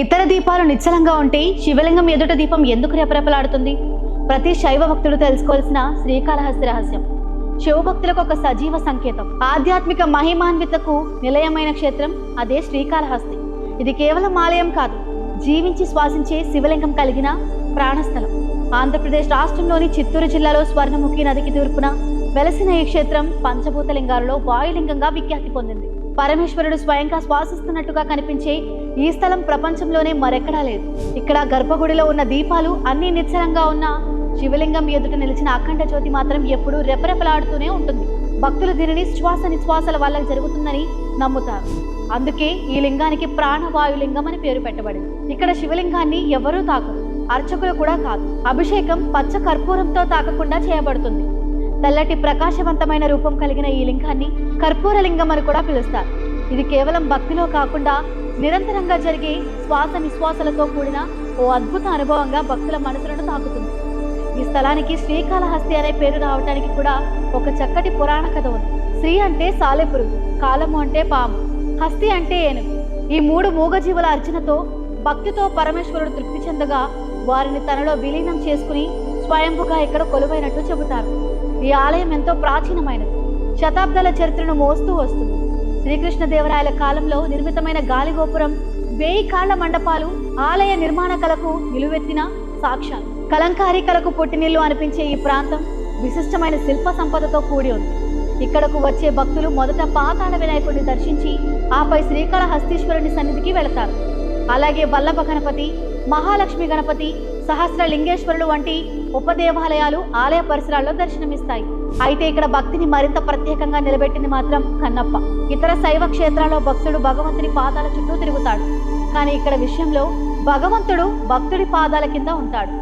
ఇతర దీపాలు నిశ్చలంగా ఉంటే శివలింగం ఎదుట దీపం ఎందుకు రెపరెపలాడుతుంది? ప్రతి శైవ భక్తుడు తెలుసుకోవాల్సిన శ్రీకాళహస్తి రహస్యం. శివభక్తులకు ఒక సజీవ సంకేతం. ఆధ్యాత్మిక మహిమాన్వితకు నిలయమైన క్షేత్రం అదే శ్రీకాళహస్తి. ఇది కేవలం ఆలయం కాదు జీవించి శ్వాసించే శివలింగం కలిగిన ప్రాణస్థలం. ఆంధ్రప్రదేశ్ రాష్ట్రంలోని చిత్తూరు జిల్లాలో స్వర్ణముఖి నదికి తూర్పున వెలసిన ఈ క్షేత్రం పంచభూతలింగాలలో వాయులింగంగా విఖ్యాతి పొందింది. పరమేశ్వరుడు స్వయంగా శ్వాసిస్తున్నట్టుగా కనిపించే ఈ స్థలం ప్రపంచంలోనే మరెక్కడా లేదు. ఇక్కడ గర్భగుడిలో ఉన్న దీపాలు అన్ని నిశ్చలంగా ఉన్న శివలింగం ఎదుట నిలిచిన అఖండ జ్యోతి మాత్రం ఎప్పుడూ రెపరెపలాడుతూనే ఉంటుంది. భక్తులు దీనిని శ్వాస నిశ్వాసల వల్ల జరుగుతుందని నమ్ముతారు. అందుకే ఈ లింగానికి ప్రాణవాయులింగం అని పేరు పెట్టబడింది. ఇక్కడ శివలింగాన్ని ఎవరూ తాకరు. అర్చకులు కూడా కాదు. అభిషేకం పచ్చ కర్పూరంతో తాకకుండా చేయబడుతుంది. తెల్లటి ప్రకాశవంతమైన రూపం కలిగిన ఈ లింగాన్ని కర్పూర లింగం అని కూడా పిలుస్తారు. ఇది కేవలం భక్తిలో కాకుండా నిరంతరంగా జరిగే శ్వాస నిశ్వాసలతో కూడిన ఓ అద్భుత అనుభవంగా భక్తుల మనసులను తాకుతుంది. ఈ స్థలానికి శ్రీకాళహస్తి అనే పేరు రావడానికి కూడా ఒక చక్కటి పురాణ కథ ఉంది. శ్రీ అంటే సాలెపురుగు కాలము అంటే పాము హస్తి అంటే ఏనుగు. ఈ మూడు మూగజీవుల అర్చనతో భక్తితో పరమేశ్వరుడు తృప్తి చెందగా వారిని తనలో విలీనం చేసుకుని స్వయంభుగా ఇక్కడ కొలువైనట్టు చెబుతారు. ఈ ఆలయం ఎంతో ప్రాచీనమైనది. శతాబ్దాల చరిత్రను మోస్తూ వస్తుంది. శ్రీకృష్ణదేవరాయల కాలంలో నిర్మితమైన గాలిగోపురం వేయి కాళ్ళ మండపాలు ఆలయ నిర్మాణ కళకు నిలువెత్తిన సాక్ష్యాలు. కలంకారీ కళకు పుట్టినిల్లు అనిపించే ఈ ప్రాంతం విశిష్టమైన శిల్ప సంపదతో కూడి ఉంది. ఇక్కడకు వచ్చే భక్తులు మొదట పాతాళ వినాయకుడిని దర్శించి ఆపై శ్రీకాళహస్తీశ్వరుని సన్నిధికి వెళతారు. అలాగే వల్లభ గణపతి మహాలక్ష్మి గణపతి సహస్ర లింగేశ్వరులు వంటి ఉపదేవాలయాలు ఆలయ పరిసరాల్లో దర్శనమిస్తాయి. అయితే ఇక్కడ భక్తిని మరింత ప్రత్యేకంగా నిలబెట్టింది మాత్రం కన్నప్ప. ఇతర శైవ క్షేత్రాల్లో భక్తుడు భగవంతుని పాదాల చుట్టూ తిరుగుతాడు. కానీ ఇక్కడ విషయంలో భగవంతుడు భక్తుడి పాదాల కింద ఉంటాడు.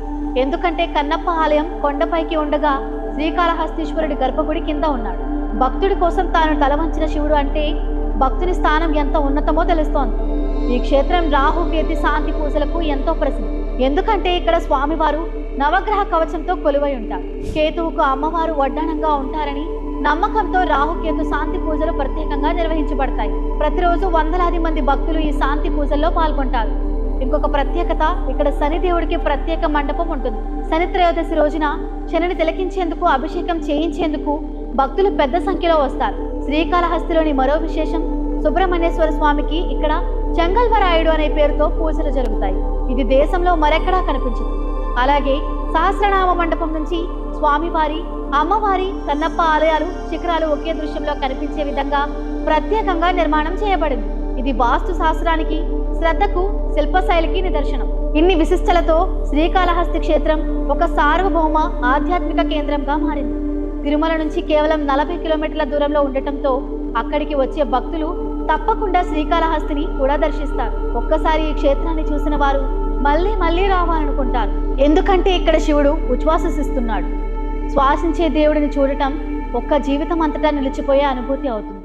ఎందుకంటే కన్నప్ప ఆలయం కొండపైకి ఉండగా శ్రీకాళహస్తీశ్వరుడి గర్భగుడి కింద ఉన్నాడు. భక్తుడి కోసం తాను తలవంచిన శివుడు అంటే భక్తుని స్థానం ఎంత ఉన్నతమో తెలుస్తోంది. ఈ క్షేత్రం రాహు కేతి శాంతి పూజలకు ఎంతో ప్రసిద్ధి. ఎందుకంటే ఇక్కడ స్వామివారు నవగ్రహ కవచంతో కొలువై ఉంటారు. కేతువుకు అమ్మవారు వడ్డాణంగా ఉంటారని నమ్మకంతో రాహుకేతు శాంతి పూజలు ప్రత్యేకంగా నిర్వహించబడతాయి. ప్రతిరోజు వందలాది మంది భక్తులు ఈ శాంతి పూజల్లో పాల్గొంటారు. ఇంకొక ప్రత్యేకత ఇక్కడ శనిదేవుడికి ప్రత్యేక మండపం ఉంటుంది. శని త్రయోదశి రోజున శనిని తిలకించేందుకు అభిషేకం చేయించేందుకు భక్తులు పెద్ద సంఖ్యలో వస్తారు. శ్రీకాళహస్తిలోని మరో విశేషం సుబ్రహ్మణ్యేశ్వర స్వామికి ఇక్కడ చెంగల్వరాయుడు అనే పేరుతో పూజలు జరుగుతాయి. ఇది దేశంలో మరెక్కడా కనిపించదు. అలాగే సహస్రనామ మండపం నుంచి స్వామివారి అమ్మవారి కన్నప్ప ఆలయాలు శిఖరాలు ఒకే దృశ్యంలో కనిపించే విధంగా ప్రత్యేకంగా నిర్మాణం చేయబడింది. ఇది వాస్తు శాస్త్రానికి శ్రద్ధకు శిల్పశైలికి నిదర్శనం. ఇన్ని విశిష్టలతో శ్రీకాళహస్తి క్షేత్రం ఒక సార్వభౌమ ఆధ్యాత్మిక కేంద్రంగా మారింది. తిరుమల నుంచి కేవలం నలభై కిలోమీటర్ల దూరంలో ఉండటంతో అక్కడికి వచ్చే భక్తులు తప్పకుండా శ్రీకాళహస్తిని కూడా దర్శిస్తారు. ఒక్కసారి ఈ క్షేత్రాన్ని చూసిన వారు మళ్ళీ మళ్ళీ రావాలనుకుంటారు. ఎందుకంటే ఇక్కడ శివుడు ఉచ్ఛ్వాసిస్తున్నాడు శ్వాసించే దేవుడిని చూడటం ఒక్క జీవితం అంతటా నిలిచిపోయే అనుభూతి అవుతుంది.